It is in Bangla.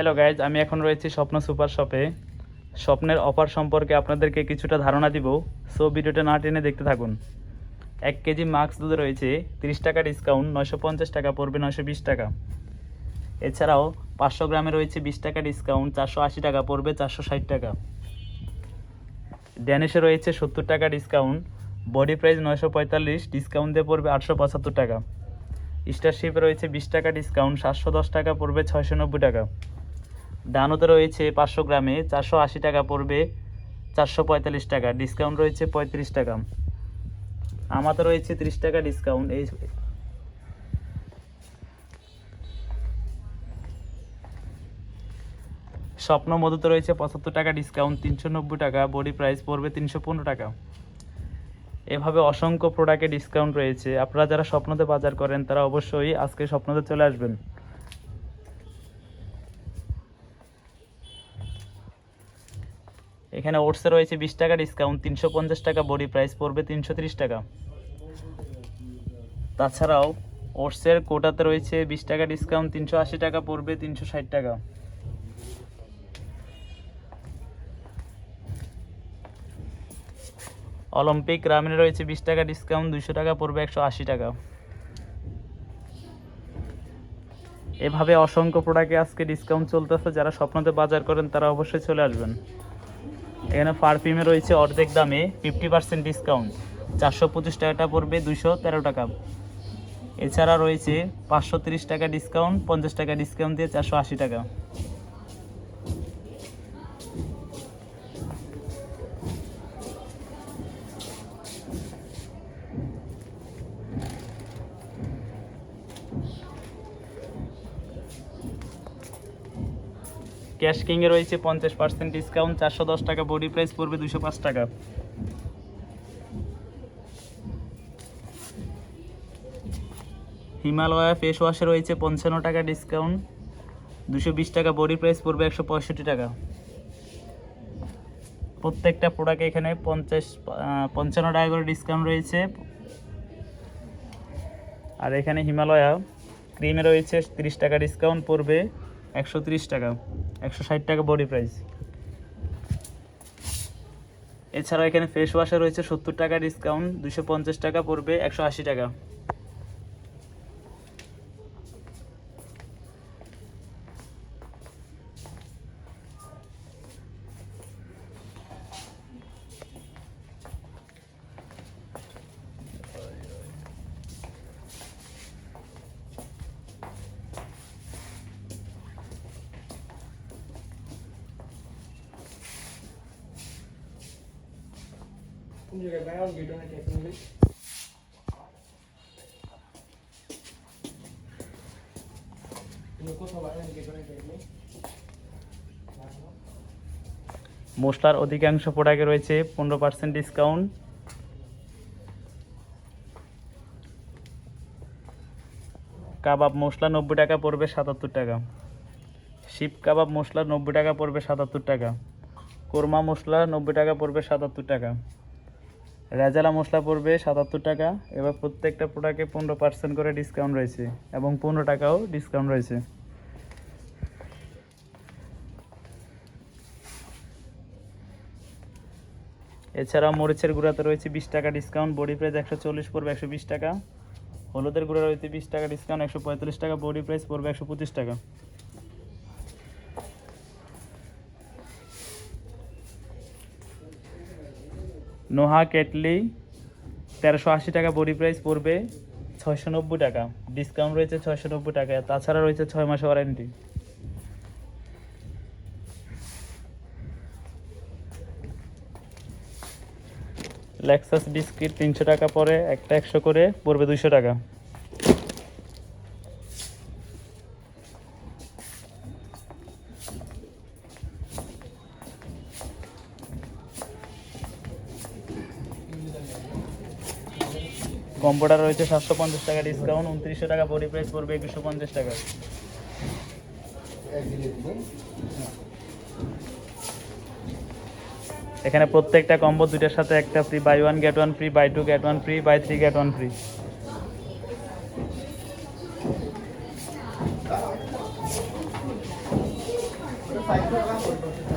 হ্যালো গাইজ আমি এখন রয়েছি স্বপ্ন সুপার শপে। স্বপ্নের অফার সম্পর্কে আপনাদেরকে কিছুটা ধারণা দিব সো ভিডিওটা না টেনে দেখতে থাকুন। এক কেজি মাক্স দুধ রয়েছে তিরিশ টাকা ডিসকাউন্ট নয়শো পঞ্চাশ টাকা পড়বে নয়শো বিশ টাকা। এছাড়াও পাঁচশো গ্রামে রয়েছে বিশ টাকা ডিসকাউন্ট চারশো আশি টাকা পড়বে চারশো ষাট টাকা। ড্যানিশে রয়েছে সত্তর টাকা ডিসকাউন্ট বডি প্রাইস নয়শো পঁয়তাল্লিশ ডিসকাউন্ট দিয়ে পড়বে আটশো পঁচাত্তর টাকা। স্টারশিপে রয়েছে বিশ টাকা ডিসকাউন্ট সাতশো দশ টাকা পড়বে ছয়শো নব্বই টাকা। ডানোতে রয়েছে পাঁচশো গ্রামে, চারশো আশি টাকা পড়বে, চারশো পঁয়তাল্লিশ টাকা। ডিসকাউন্ট রয়েছে পঁয়ত্রিশ টাকা। আমাতে রয়েছে ত্রিশ টাকা ডিসকাউন্ট। এই স্বপ্ন মধুতে রয়েছে পঁচাত্তর টাকা ডিসকাউন্ট, তিনশো নব্বই টাকা। বডি প্রাইস পড়বে তিনশো পনেরো টাকা। এভাবে অসংখ্য প্রোডাক্টে ডিসকাউন্ট রয়েছে। আপনারা যারা স্বপ্নতে বাজার করেন, তারা অবশ্যই আজকে স্বপ্নতে চলে আসবেন। এখানে ওটসে রয়েছে বিশ টাকা ডিসকাউন্ট তিনশো পঞ্চাশ টাকা বডি প্রাইস পড়বে তিনশো ত্রিশ টাকা। তাছাড়াও ওটসের কোটাতে রয়েছে বিশ টাকা ডিসকাউন্ট তিনশো আশি টাকা পড়বে তিনশো ষাট টাকা। অলিম্পিক রামেনে রয়েছে বিশ টাকা ডিসকাউন্ট দুইশো টাকা পড়বে একশো আশি টাকা। এভাবে অসংখ্য প্রোডাক্টে আজকে ডিসকাউন্ট চলতেছে, যারা স্বপ্নতে বাজার করেন তারা অবশ্যই চলে আসবেন। এখানে পারফিউমে রয়েছে অর্ধেক দামে ফিফটি পার্সেন্ট ডিসকাউন্ট চারশো পঁচিশ টাকাটা পড়বে দুশো তেরো টাকা। এছাড়া রয়েছে পাঁচশো তিরিশ টাকা ডিসকাউন্ট পঞ্চাশ টাকা ডিসকাউন্ট দিয়ে চারশো আশি টাকা। ক্যাশ কিংয়ে রয়েছে পঞ্চাশ পার্সেন্ট ডিসকাউন্ট চারশো দশ টাকা বডি প্রাইস পড়বে দুশো পাঁচ টাকা। হিমালয়া ফেস ওয়াশে রয়েছে পঞ্চান্ন টাকা ডিসকাউন্ট দুশো বিশ টাকা বডি প্রাইস পড়বে একশো পঁয়ষট্টি টাকা। প্রত্যেকটা প্রোডাক্ট এখানে পঞ্চাশ পঞ্চান্ন টাকা করে ডিসকাউন্ট রয়েছে। আর এখানে হিমালয়া ক্রিমে রয়েছে তিরিশ টাকা ডিসকাউন্ট পড়বে। একশো টাকা, একশো ষাট টাকা বডি প্রাইস এছাড়াও এখানে ফেস ওয়াশে রয়েছে সত্তর টাকা ডিসকাউন্ট দুশো টাকা পড়বে, একশো আশি টাকা। মশলার অধিকাংশ প্রোডাক্টে রয়েছে পনেরো পার্সেন্ট ডিসকাউন্ট কাবাব মশলা নব্বই টাকা পড়বে সাতাত্তর টাকা। শিপ কাবাব মশলা নব্বই টাকা পড়বে সাতাত্তর টাকা। কোরমা মশলা নব্বই টাকা পড়বে সাতাত্তর টাকা। রেজালা মশলা পড়বে সাতাত্তর টাকা। এবার প্রত্যেকটা প্রোডাক্টে পনেরো পার্সেন্ট করে ডিসকাউন্ট রয়েছে এবং পনেরো টাকাও ডিসকাউন্ট রয়েছে। এছাড়াও মরিচের গুঁড়াতে রয়েছে বিশ টাকা ডিসকাউন্ট বডি প্রাইস একশো চল্লিশ পড়বে একশো বিশ টাকা। হলুদের গুঁড়া রয়েছে বিশ টাকা ডিসকাউন্ট একশো পঁয়তাল্লিশ টাকা, বডি প্রাইস পড়বে একশো পঁচিশ টাকা। নোহা কেটলি, তেরোশো আশি টাকা বডি প্রাইস পড়বে ছয়শো নব্বই টাকা। ডিসকাউন্ট রয়েছে ছয়শো নব্বই টাকা। তাছাড়া রয়েছে ছয় মাস ওয়ারেন্টি লেক্সাস বিস্কিট তিনশো টাকা পরে, একটা একশো করে, পড়বে দুইশো টাকা। কম্পিউটার রয়েছে সাতশো পঞ্চাশ টাকা ডিসকাউন্ট উনত্রিশশো টাকা বডি প্রাইস পড়বে একুশশো পঞ্চাশ টাকা। এখানে প্রত্যেকটা কম্বো দুইটার সাথে একটা free buy one get one free buy two get one free buy three get one free side টাকা